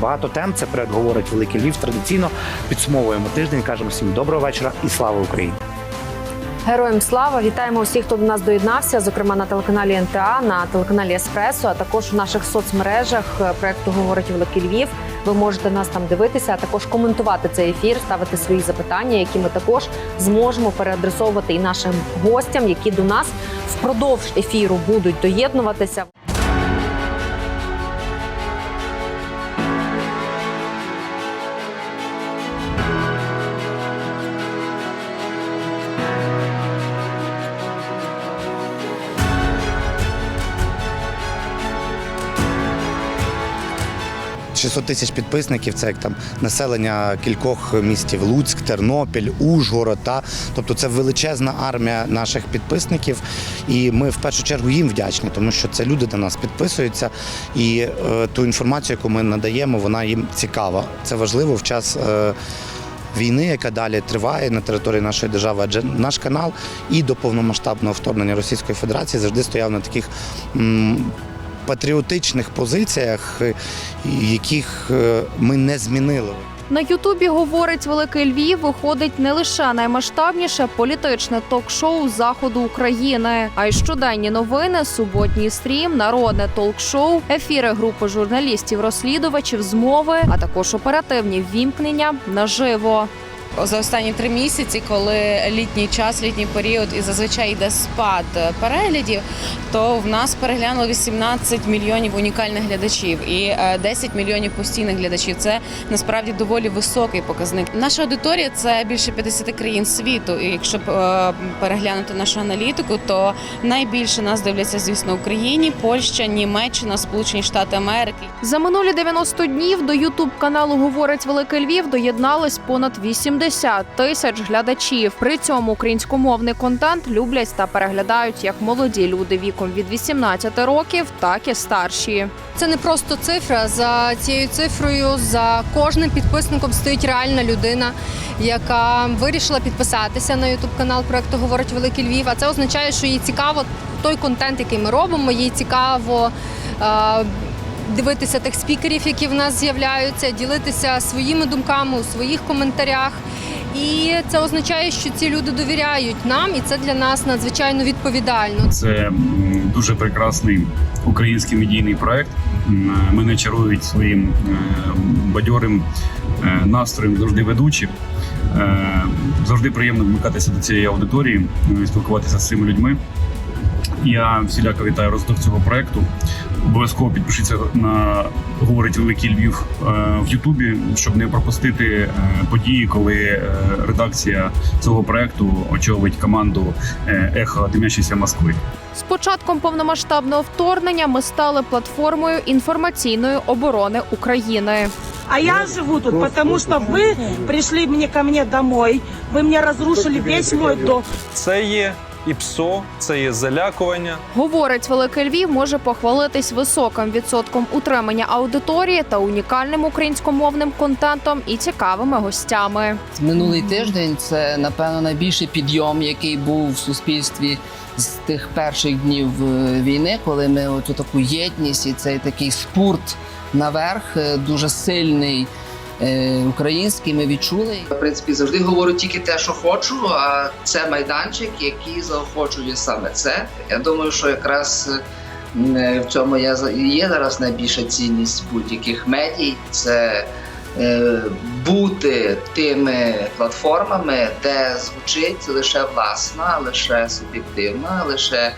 багато тем. Це проект говорить Великий Львів. Традиційно підсумовуємо тиждень. Кажемо всім доброго вечора і слава Україні! Героям слава! Вітаємо усіх, хто до нас доєднався, зокрема на телеканалі НТА, на телеканалі Еспресо, а також у наших соцмережах е, проекту Говорить Великий Львів. Ви можете нас там дивитися, а також коментувати цей ефір, ставити свої запитання, які ми також зможемо переадресовувати і нашим гостям, які до нас впродовж ефіру будуть доєднуватися. – 600 тисяч підписників це як там населення кількох містів Луцьк, Тернопіль, Ужгород. Та тобто це величезна армія наших підписників, і ми в першу чергу їм вдячні, тому що це люди до нас підписуються, і е, ту інформацію, яку ми надаємо, вона їм цікава. Це важливо в час. Е, Війни, яка далі триває на території нашої держави, адже наш канал і до повномасштабного вторгнення Російської Федерації завжди стояв на таких патріотичних позиціях, е, яких е, ми не змінили. На Ютубі говорить Великий Львів виходить не лише наймасштабніше політичне ток-шоу заходу України, а й щоденні новини, суботній стрім, народне толк-шоу, ефіри групи журналістів-розслідувачів з мови, а також оперативні ввімкнення наживо. За останні три місяці, коли літній час, літній період і зазвичай йде спад переглядів, то в нас переглянуло 18 мільйонів унікальних глядачів і е, 10 мільйонів постійних глядачів. Це насправді доволі високий показник. Наша аудиторія це більше 50 країн світу. І якщо е, переглянути нашу аналітику, то найбільше нас дивляться, звісно, Україні, Польща, Німеччина, Сполучені Штати Америки. За минулі 90 днів до Ютуб каналу Говорить Великий Львів доєдналось понад 80 тисяч глядачів. При цьому українськомовний контент люблять та переглядають як молоді люди віком від 18 років, так і старші. Це не просто цифра. За цією цифрою за кожним підписником стоїть реальна людина, яка вирішила підписатися на ютуб канал проекту Говорить Великий Львів. А це означає, що їй цікаво той контент, який ми робимо. Їй цікаво. Дивитися тих спікерів, які в нас з'являються, ділитися своїми думками у своїх коментарях. І це означає, що ці люди довіряють нам, і це для нас надзвичайно відповідально. Це дуже прекрасний український медійний проект. Мене чарують своїм е, бадьорим е, настроєм завжди ведучі. Е, Завжди приємно вмикатися до цієї аудиторії, спілкуватися з цими людьми. Я всіляко вітаю розвиток цього проекту. Обов'язково підпишіться на говорить Великий Львів е, в Ютубі, щоб не пропустити е, події, коли е, редакція цього проекту очолить команду Ехо димящейся Москви. З початком повномасштабного вторгнення ми стали платформою інформаційної оборони України. А я живу тут, потому что вы пришли мне ко мне домой, вы мне разрушили весь мой дом. Це є і ПСО, це є залякування. Говорить Великий Львів може похвалитись високим відсотком утримання аудиторії та унікальним українськомовним контентом і цікавими гостями. Минулий тиждень це напевно найбільший підйом, який був в суспільстві з тих перших днів е, війни, коли ми оцю таку єдність і цей такий спурт наверх, е, дуже сильний. Е, Український ми відчули. В принципі, завжди говорю тільки те, що хочу. А це майданчик, який заохочує саме це. Я думаю, що якраз е, в цьому я є зараз найбільша цінність будь-яких медій. Це е, бути тими платформами, де звучить лише власна, лише суб'єктивна, лише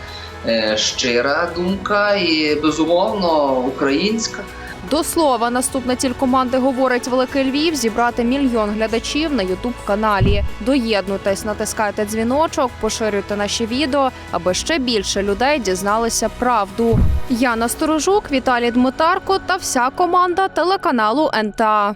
щира думка і безумовно українська. До слова, наступна ціль команди говорить Великий Львів зібрати мільйон глядачів на Ютуб каналі. Доєднуйтесь, натискайте дзвіночок, поширюйте наші відео, аби ще більше людей дізналися правду. Яна Сторожук, Віталій Дмитарко та вся команда телеканалу НТА.